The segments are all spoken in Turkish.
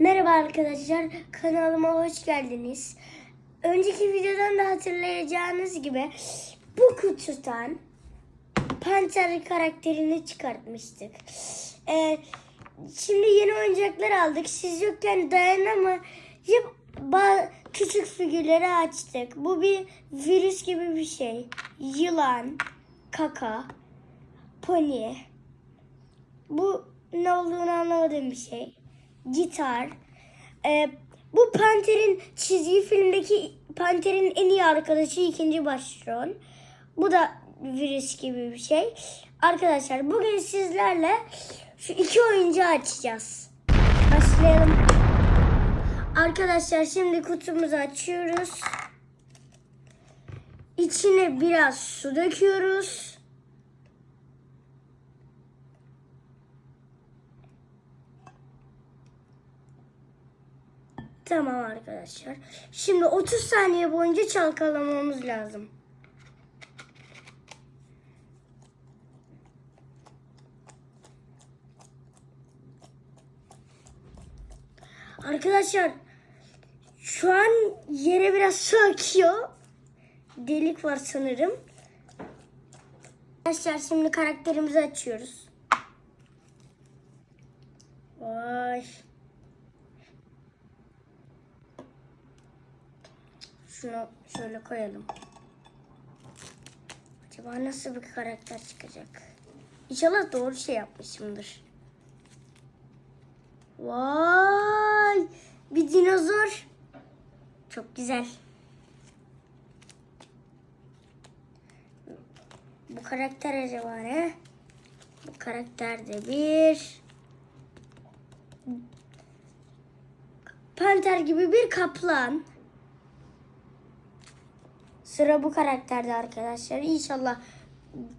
Merhaba arkadaşlar, kanalıma hoş geldiniz. Önceki videodan da hatırlayacağınız gibi bu kutudan Panter karakterini çıkartmıştık. Ee, şimdi yeni oyuncaklar aldık. Siz yokken dayanamayıp küçük figürleri açtık. Bu bir virüs gibi bir şey. Yılan, kaka, pony. Bu ne olduğunu anlamadığım bir şey. Gitar. Ee, bu Panter'in çizgi filmdeki Panter'in en iyi arkadaşı ikinci başrol. Bu da virüs gibi bir şey. Arkadaşlar bugün sizlerle şu iki oyuncu açacağız. Başlayalım. Arkadaşlar şimdi kutumuzu açıyoruz. İçine biraz su döküyoruz. Tamam arkadaşlar. Şimdi 30 saniye boyunca çalkalamamız lazım. Arkadaşlar şu an yere biraz su akıyor. Delik var sanırım. Arkadaşlar şimdi karakterimizi açıyoruz. Vay. Şunu şöyle koyalım. Acaba nasıl bir karakter çıkacak? İnşallah doğru şey yapmışımdır. Vay! Bir dinozor. Çok güzel. Bu karakter acaba ne? Bu karakter de bir panter gibi bir kaplan. Sıra bu karakterde arkadaşlar. İnşallah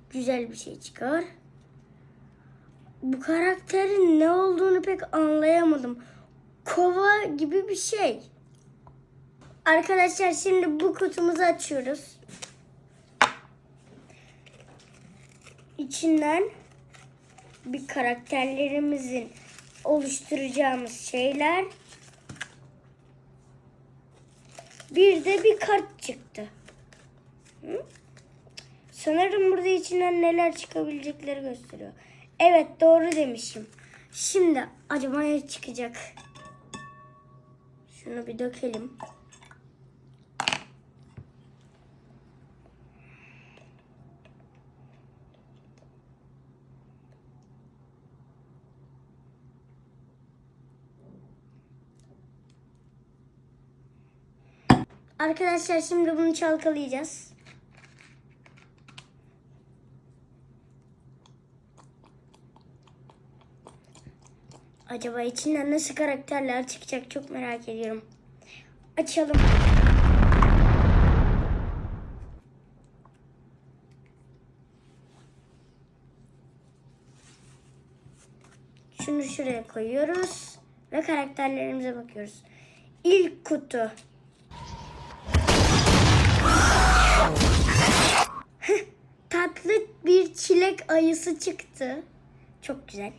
güzel bir şey çıkar. Bu karakterin ne olduğunu pek anlayamadım. Kova gibi bir şey. Arkadaşlar şimdi bu kutumuzu açıyoruz. İçinden bir karakterlerimizin oluşturacağımız şeyler. Bir de bir kart çıktı. Sanırım burada içinden neler çıkabilecekleri gösteriyor. Evet doğru demişim. Şimdi acaba ne çıkacak? Şunu bir dökelim. Arkadaşlar şimdi bunu çalkalayacağız. Acaba içinden nasıl karakterler çıkacak çok merak ediyorum. Açalım. Şunu şuraya koyuyoruz ve karakterlerimize bakıyoruz. İlk kutu. Tatlı bir çilek ayısı çıktı. Çok güzel.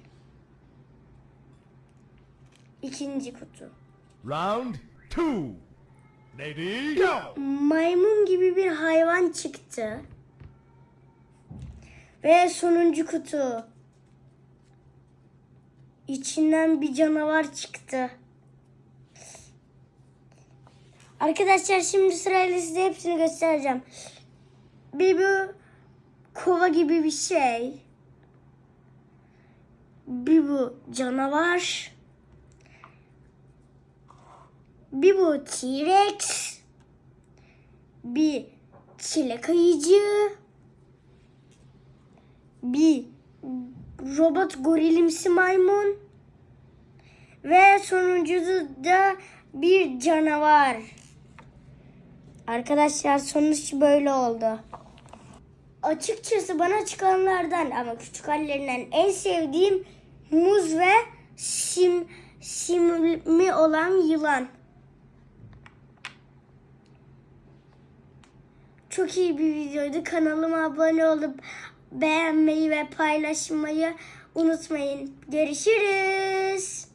İkinci kutu. Round two. Lady, go! Maymun gibi bir hayvan çıktı. Ve sonuncu kutu. İçinden bir canavar çıktı. Arkadaşlar şimdi sırayla size hepsini göstereceğim. Bir bu kova gibi bir şey. Bir bu canavar. Bir bu T-Rex. Bir çilek ayıcı. Bir robot gorilimsi maymun. Ve sonuncusu da bir canavar. Arkadaşlar sonuç böyle oldu. Açıkçası bana çıkanlardan ama küçük hallerinden en sevdiğim muz ve sim simli olan yılan. Çok iyi bir videoydu. Kanalıma abone olup beğenmeyi ve paylaşmayı unutmayın. Görüşürüz.